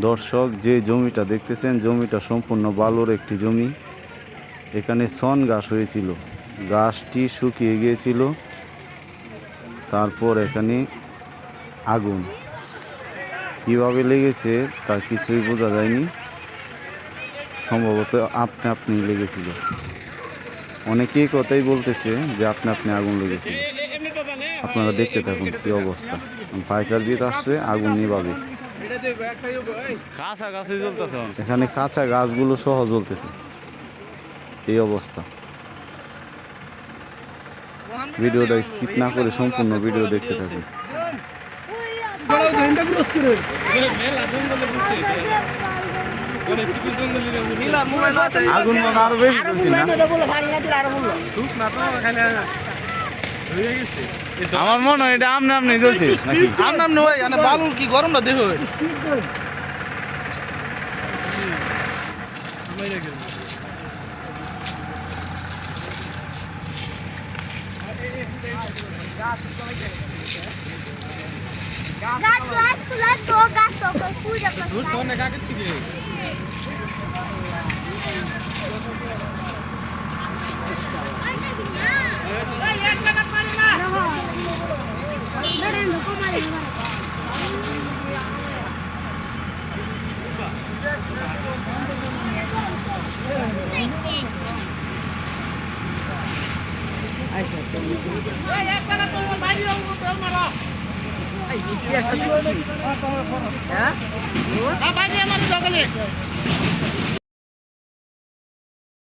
দর্শক, যে জমিটা দেখতেছেন, জমিটা সম্পূর্ণ বালুর একটি জমি। এখানে সন গাছ হয়েছিল। গাছটি শুকিয়ে গিয়েছিল। তারপর এখানে আগুন। কীভাবে লেগেছে তা কিছুই বোঝা যায়নি। সম্ভবত আপনি আপনি লেগেছিল। অনেকেই কথাই বলতেছে যে আপনি আপনি আগুন লেগেছিল। আপনারা দেখতে থাকুন কি অবস্থা। ফায়ার দিয়ে আসছে, আগুন নিভাবে। এখানে। কাঁচা গাছগুলো সহ জ্বলতেছে। এই অবস্থা। ভিডিওটা স্কিপ না করে সম্পূর্ণ ভিডিও দেখতে থাকুন। আগুন আরও বেশি না? আমার মনে হয় এটা আমনে আমনে জ্বলছে নাকি নাম নয় মানে বালুর কি গরম না দেখো গাছ তো গাছ তো পুজো করতে হ্যাঁ